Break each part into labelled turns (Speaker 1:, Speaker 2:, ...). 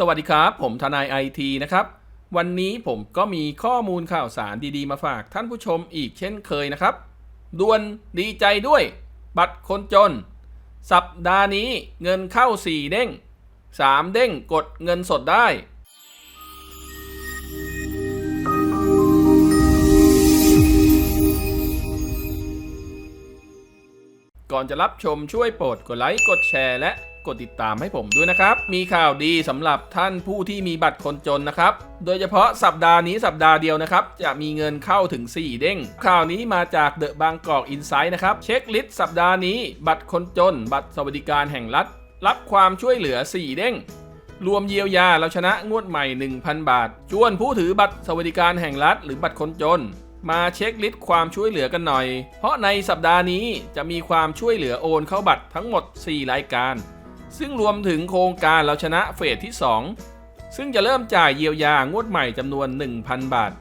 Speaker 1: สวัสดีครับ ผมทนายไอทีนะครับ วันนี้ผมก็มีข้อมูลข่าวสารดีๆ มาฝากท่านผู้ชมอีกเช่นเคยนะครับด่วนดีใจด้วย บัตรคนจน สัปดาห์นี้เงินเข้า 4 เด้ง 3 เด้งกดเงินสดได้ ก่อนจะรับชมช่วยโปรดกดไลค์กดแชร์และ กดติดตามให้ผมด้วยนะครับ มีข่าวดีสำหรับท่านผู้ที่มีบัตรคนจนนะครับ โดยเฉพาะสัปดาห์นี้สัปดาห์เดียวนะครับ จะมีเงินเข้าถึง 4 เด้ง ข่าวนี้มาจากเดอะบางกอกอินไซด์นะครับ เช็คลิสต์สัปดาห์นี้บัตรคนจน บัตรสวัสดิการแห่งรัฐ รับความช่วยเหลือ 4 เด้งรวมเยียวยาเราชนะงวดใหม่ 1,000 บาท ชวนผู้ถือบัตรสวัสดิการแห่งรัฐ หรือบัตรคนจน มาเช็คลิสต์ความช่วยเหลือกันหน่อย เพราะในสัปดาห์นี้จะมีความช่วยเหลือโอนเข้าบัตรทั้งหมด 4 รายการ ซึ่งรวมถึงโครงการเราชนะเฟสที่ 2 ซึ่งจะเริ่มจ่ายเยียวยางวดใหม่จำนวน 1,000 บาท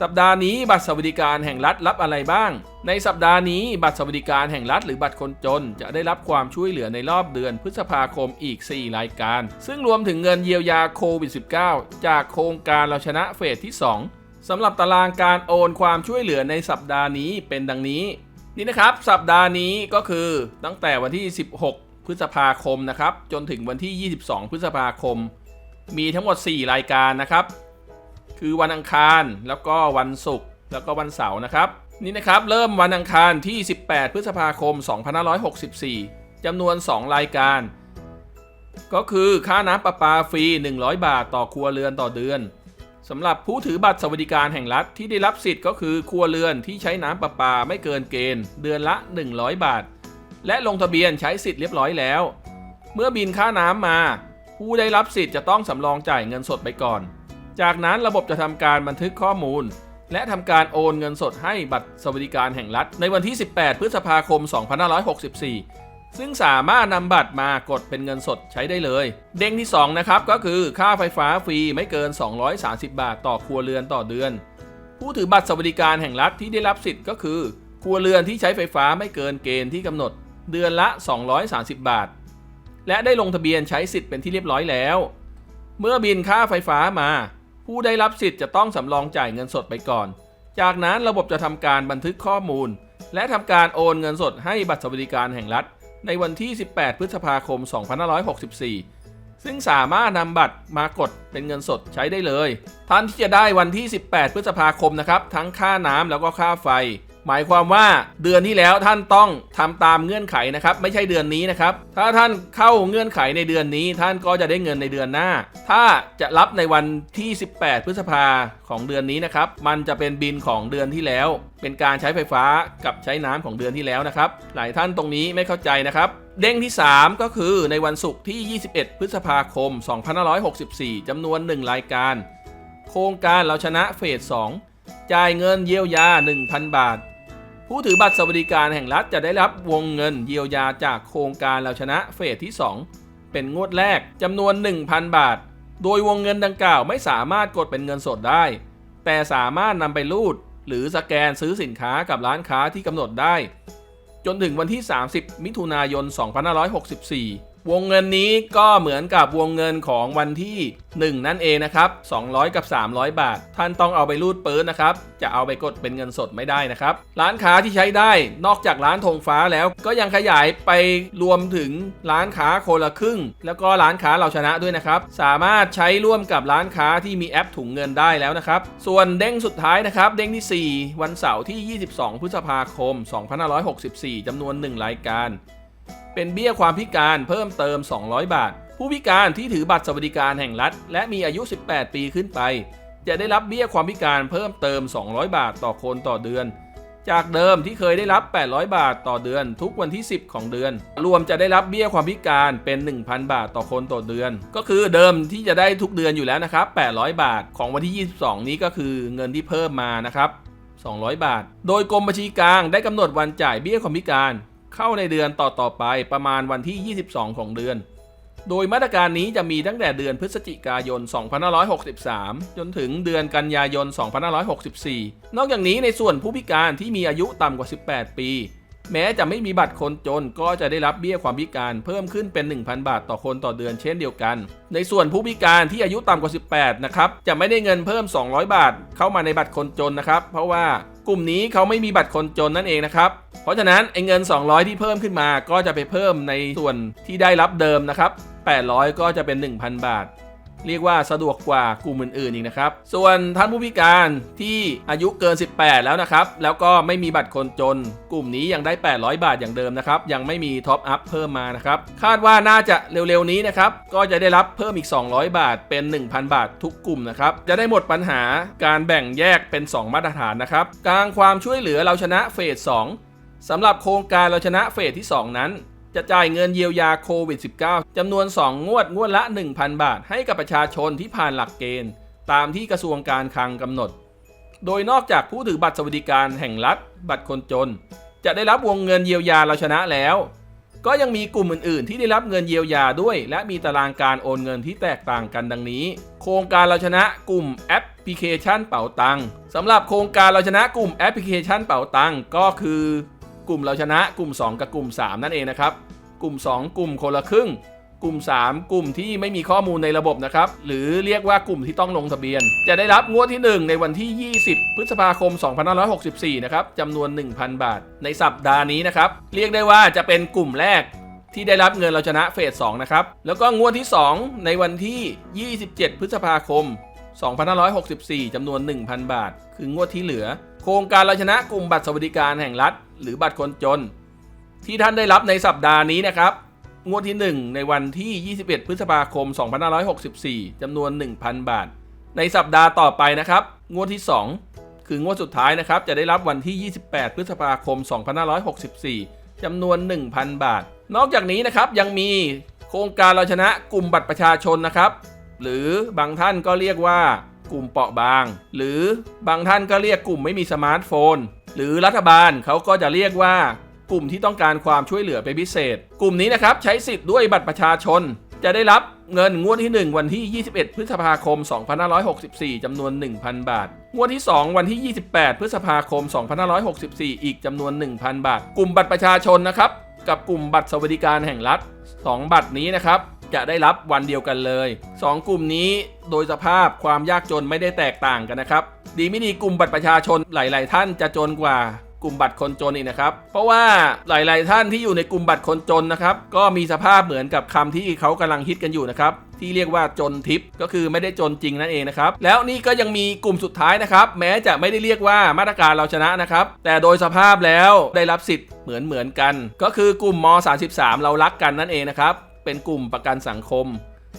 Speaker 1: สัปดาห์นี้บัตรสวัสดิการแห่งรัฐรับอะไรบ้าง ในสัปดาห์นี้บัตรสวัสดิการแห่งรัฐหรือบัตรคนจน จะได้รับความช่วยเหลือในรอบเดือนพฤษภาคมอีก 4 รายการ ซึ่งรวมถึงเงินเยียวยาโควิด -19 จากโครงการเราชนะเฟสที่ 2 สำหรับตารางการโอนความช่วยเหลือในสัปดาห์นี้เป็นดังนี้ นี่นะครับสัปดาห์นี้ก็คือตั้งแต่วันที่ 16 พฤษภาคมนะครับ จนถึงวันที่ 22 พฤษภาคม มีทั้งหมด 4 รายการนะครับ คือวันอังคารแล้วก็วันศุกร์แล้วก็วันเสาร์นะครับ นี่นะครับเริ่มวันอังคารที่ 18 พฤษภาคม 2564 จำนวน 2 รายการ ก็คือค่าน้ำประปาฟรี 100 บาทต่อครัวเรือนต่อเดือนสำหรับผู้ถือบัตรสวัสดิการแห่งรัฐที่ได้รับสิทธิ์ก็คือครัวเรือนที่ใช้น้ำประปาไม่เกินเกณฑ์ เดือนละ 100 บาท และลงทะเบียนใช้สิทธิ์เรียบร้อยแล้ว เมื่อบินค่าน้ำมา ผู้ได้รับสิทธิ์จะต้องสำรองจ่ายเงินสดไปก่อน จากนั้นระบบจะทำการบันทึกข้อมูล และทำการโอนเงินสดให้บัตรสวัสดิการแห่งรัฐ ในวันที่ 18 พฤษภาคม 2564 ซึ่งสามารถนำบัตรมากดเป็นเงินสดใช้ได้เลย เด้งที่ 2 นะครับก็คือค่าไฟฟ้าฟรีไม่เกิน 230 บาทต่อครัวเรือนต่อเดือน ผู้ถือบัตรสวัสดิการแห่งรัฐที่ได้รับสิทธิ์ก็คือ ครัวเรือนที่ใช้ไฟฟ้าไม่เกินเกณฑ์ที่กำหนด เดือนละ 230 บาท และได้ลงทะเบียนใช้สิทธิ์เป็นที่เรียบร้อยแล้ว เมื่อบินค่าไฟฟ้ามา ผู้ได้รับสิทธิ์จะต้องสำรองจ่ายเงินสดไปก่อน จากนั้นระบบจะทำการบันทึกข้อมูล และทำการโอนเงินสดให้บัตรสวัสดิการแห่งรัฐ ในวันที่ 18 พฤษภาคม 2564ซึ่งสามารถนำบัตรมากดเป็นเงินสดใช้ได้เลยท่านที่จะได้วันที่ 18 พฤษภาคมนะครับ ทั้งค่าน้ำแล้วก็ค่าไฟ หมายความว่าเดือนที่แล้วท่านต้องทำตามเงื่อนไขนะครับ ไม่ใช่เดือนนี้นะครับ ถ้าท่านเข้าเงื่อนไขในเดือนนี้ ท่านก็จะได้เงินในเดือนหน้า ถ้าจะรับในวันที่ 18 พฤษภาของเดือนนี้นะครับ มันจะเป็นบินของเดือนที่แล้ว เป็นการใช้ไฟฟ้ากับใช้น้ำของเดือนที่แล้วนะครับ หลายท่านตรงนี้ไม่เข้าใจนะครับเด้งที่ 3 ก็คือในวันศุกร์ที่ 21 พฤษภาคม 2564 จำนวน 1 รายการ โครงการเราชนะเฟส 2 จ่ายเงินเยียวยา 1,000 บาท ผู้ถือบัตรสวัสดิการแห่งรัฐจะได้รับวงเงินเยียวยาจากโครงการเราชนะเฟสที่ 2 เป็นงวดแรกจำนวน 1,000 บาท โดยวงเงินดังกล่าวไม่สามารถกดเป็นเงินสดได้ แต่สามารถนำไปรูด หรือสแกนซื้อสินค้ากับร้านค้าที่กำหนดได้ จนถึงวันที่ 30 มิถุนายน 2564 วงเงินนี้ก็เหมือนกับวงเงินของวันที่ 1 นั่นเองนะครับ 200 กับ 300 บาท ท่านต้องเอาไปรูดปื้นนะครับ จะเอาไปกดเป็นเงินสดไม่ได้นะครับ ร้านค้าที่ใช้ได้นอกจากร้านธงฟ้าแล้ว ก็ยังขยายไปรวมถึงร้านค้าคนละครึ่ง แล้วก็ร้านค้าเราชนะด้วยนะครับ สามารถใช้ร่วมกับร้านค้าที่มีแอปถุงเงินได้แล้วนะครับ ส่วนเด้งสุดท้ายนะครับ เด้งที่ 4 วันเสาร์ที่ 22 พฤษภาคม 2564จำนวน 1 รายการ เป็นเบี้ยความพิการเพิ่มเติม 200 บาท ผู้พิการที่ถือบัตรสวัสดิการแห่งรัฐ และมีอายุ 18 ปีขึ้นไป จะได้รับเบี้ยความพิการเพิ่มเติม 200 บาทต่อคนต่อเดือน จากเดิมที่เคยได้รับ 800 บาทต่อเดือน ทุกวันที่ 10 ของเดือน รวมจะได้รับเบี้ยความพิการเป็น 1,000 บาทต่อคนต่อเดือน ก็คือเดิมที่จะได้ทุกเดือนอยู่แล้วนะครับ 800 บาทของวันที่ 22 นี้ก็คือเงินที่เพิ่มมานะครับ200 บาท โดยกรมบัญชีกลางได้กำหนดวันจ่ายเบี้ยความพิการ เข้าในเดือนต่อๆไปประมาณวันที่ 22 ของเดือน โดยมาตรการนี้จะมีตั้งแต่เดือนพฤศจิกายน 2563 จนถึงเดือนกันยายน 2564 นอกจากนี้ในส่วนผู้พิการที่มีอายุต่ำกว่า 18 ปี แม้จะไม่มีบัตรคนจนก็จะได้รับเบี้ยความพิการเพิ่มขึ้นเป็น 1,000 บาทต่อคนต่อเดือนเช่นเดียวกัน ในส่วนผู้พิการที่อายุต่ำกว่า 18 นะครับ จะไม่ได้เงินเพิ่ม 200 บาท เข้ามาในบัตรคนจนนะครับ เพราะว่า กลุ่มนี้เขาไม่มีบัตรคนจนนั่นเองนะครับ เพราะฉะนั้นไอ้เงิน 200 ที่เพิ่มขึ้นมาก็จะไปเพิ่มในส่วนที่ได้รับเดิมนะครับ800 ก็จะเป็น 1,000 บาท เรียกว่าสะดวกกว่ากลุ่มอื่นๆอีกนะครับ ส่วนท่านผู้พิการที่อายุเกิน 18 แล้วนะครับ แล้วก็ไม่มีบัตรคนจน กลุ่มนี้ยังได้ 800 บาทอย่างเดิมนะครับ ยังไม่มีท็อปอัพเพิ่มมานะครับ คาดว่าน่าจะเร็วๆนี้นะครับ ก็จะได้รับเพิ่มอีก 200 บาทเป็น 1,000 บาททุกกลุ่มนะครับ จะได้หมดปัญหาการแบ่งแยกเป็น 2 มาตรฐานนะครับ กลางความช่วยเหลือเราชนะเฟส 2สำหรับโครงการเราชนะเฟสที่ 2 นั้น จะจ่ายเงินเยียวยาโควิด -19 จำนวน 2 งวดงวดละ 1,000 บาท ให้กับประชาชนที่ผ่านหลักเกณฑ์ ตามที่กระทรวงการคลังกำหนด โดยนอกจากผู้ถือบัตรสวัสดิการแห่งรัฐ บัตรคนจน จะได้รับวงเงินเยียวยาเราชนะแล้ว ก็ยังมีกลุ่มอื่น ๆ ที่ได้รับเงินเยียวยาด้วย และมีตารางการโอนเงินที่แตกต่างกันดังนี้ โครงการเราชนะกลุ่มแอปพลิเคชันเป๋าตังสำหรับโครงการเราชนะกลุ่มแอปพลิเคชันเป๋าตังก็คือ กลุ่มเราชนะกลุ่ม 2 กับกลุ่ม 3 นั่นเองนะครับ กลุ่ม 2 กลุ่มคนละครึ่ง กลุ่ม 3 กลุ่มที่ไม่มีข้อมูลในระบบนะครับ หรือเรียกว่ากลุ่มที่ต้องลงทะเบียน จะได้รับงวดที่ 1 ในวันที่ 20 พฤษภาคม 2564 นะครับจำนวน 1,000 บาท ในสัปดาห์นี้นะครับ เรียกได้ว่าจะเป็นกลุ่มแรกที่ได้รับเงินเราชนะเฟส2นะครับ แล้วก็งวดที่ 2 ในวันที่ 27 พฤษภาคม 2564 จำนวน 1,000 บาท คืองวดที่เหลือ โครงการเราชนะกลุ่มบัตรสวัสดิการแห่งรัฐ หรือบัตรคนจน ที่ท่านได้รับในสัปดาห์นี้นะครับ งวดที่ 1 ในวันที่ 21 พฤษภาคม 2564 จำนวน 1,000 บาท ในสัปดาห์ต่อไปนะครับ งวดที่ 2 คืองวดสุดท้ายนะครับ จะได้รับวันที่ 28 พฤษภาคม 2564 จำนวน 1,000 บาท นอกจากนี้นะครับยังมีโครงการเราชนะกลุ่มบัตรประชาชนนะครับ หรือบางท่านก็เรียกว่ากลุ่มเปราะบาง หรือบางท่านก็เรียกกลุ่มไม่มีสมาร์ทโฟน หรือรัฐบาลเขาก็จะเรียกว่ากลุ่มที่ต้องการความช่วยเหลือเป็นพิเศษ กลุ่มนี้นะครับใช้สิทธิ์ด้วยบัตรประชาชน จะได้รับเงินงวดที่ 1 วันที่ 21 พฤษภาคม 2564 จำนวน 1,000 บาท งวดที่ 2 วันที่ 28 พฤษภาคม 2564 อีกจำนวน 1,000 บาท กลุ่มบัตรประชาชนนะครับ กับกลุ่มบัตรสวัสดิการแห่งรัฐ 2 บัตรนี้นะครับ จะได้รับวันเดียวกันเลย 2 กลุ่มนี้โดยสภาพความยากจนไม่ได้แตกต่างกันนะครับ ดีไม่ดีกลุ่มบัตรประชาชนหลาย ๆ ท่านจะจนกว่ากลุ่มบัตรคนจนอีกนะครับ เพราะว่าหลาย ๆ ท่านที่อยู่ในกลุ่มบัตรคนจนนะครับ ก็มีสภาพเหมือนกับคำที่เขากำลังฮิตกันอยู่นะครับ ที่เรียกว่าจนทิปก็คือไม่ได้จนจริงนั่นเองนะครับ แล้วนี่ก็ยังมีกลุ่มสุดท้ายนะครับ แม้จะไม่ได้เรียกว่ามาตรการเราชนะนะครับ แต่โดยสภาพแล้วได้รับสิทธิ์เหมือนเหมือนกัน ก็คือกลุ่มม 33 เรารักกันนั่นเองนะครับ เป็นกลุ่มประกันสังคม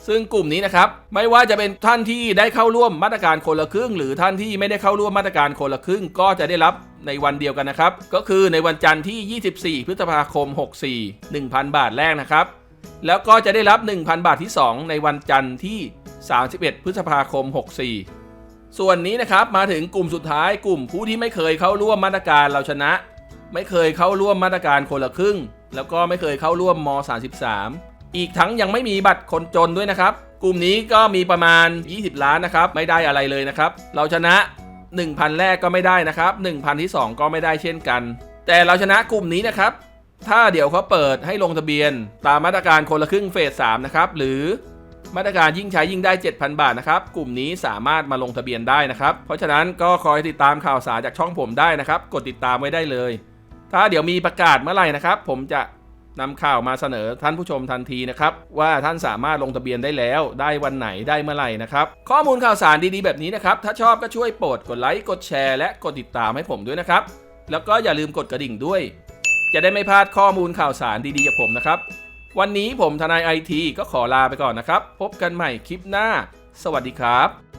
Speaker 1: ซึ่งกลุ่มนี้นะครับ ไม่ว่าจะเป็นท่านที่ได้เข้าร่วมมาตรการคนละครึ่ง หรือท่านที่ไม่ได้เข้าร่วมมาตรการคนละครึ่ง ก็จะได้รับในวันเดียวกันนะครับ ก็คือในวันจันทร์ที่ 24 พฤษภาคม 64 1,000 บาทแรกนะครับ แล้วก็จะได้รับ 1,000 บาทที่ 2 ในวันจันทร์ที่ 31 พฤษภาคม 64 ส่วนนี้นะครับมาถึงกลุ่มสุดท้ายกลุ่มผู้ที่ไม่เคยเข้าร่วมมาตรการเราชนะ ไม่เคยเข้าร่วมมาตรการคนละครึ่ง แล้วก็ไม่เคยเข้าร่วมม 33 อีกทั้งยังไม่มีบัตรคนจนด้วยนะครับ กลุ่มนี้ก็มีประมาณ 20 ล้านนะครับ ไม่ได้อะไรเลยนะครับ เราชนะ 1,000 แรกก็ไม่ได้นะครับ 1,000 ที่ 2 ก็ไม่ได้เช่นกัน แต่เราชนะกลุ่มนี้นะครับ ถ้าเดี๋ยวเขาเปิดให้ลงทะเบียน ตามมาตรการคนละครึ่งเฟส3นะครับ หรือมาตรการยิ่งใช้ยิ่งได้ 7,000 บาทนะครับ กลุ่มนี้สามารถมาลงทะเบียนได้นะครับ เพราะฉะนั้นก็คอยติดตามข่าวสารจากช่องผมได้นะครับ กดติดตามไว้ได้เลย ถ้าเดี๋ยวมีประกาศเมื่อไหร่นะครับ ผมจะ นำข่าวมาเสนอท่านผู้ชมทันทีนะครับว่าท่านสามารถลงทะเบียนได้แล้วได้วันไหนได้เมื่อไหร่นะครับข้อมูลข่าวสารดีๆแบบนี้นะครับถ้าชอบก็ช่วยโปรดกดไลค์กดแชร์และกดติดตามให้ผมด้วยนะครับแล้วก็อย่าลืมกดกระดิ่งด้วย จะได้ไม่พลาดข้อมูลข่าวสารดีๆจากผมนะครับวันนี้ผมทนายไอทีก็ขอลาไปก่อนนะครับ พบกันใหม่คลิปหน้า สวัสดีครับ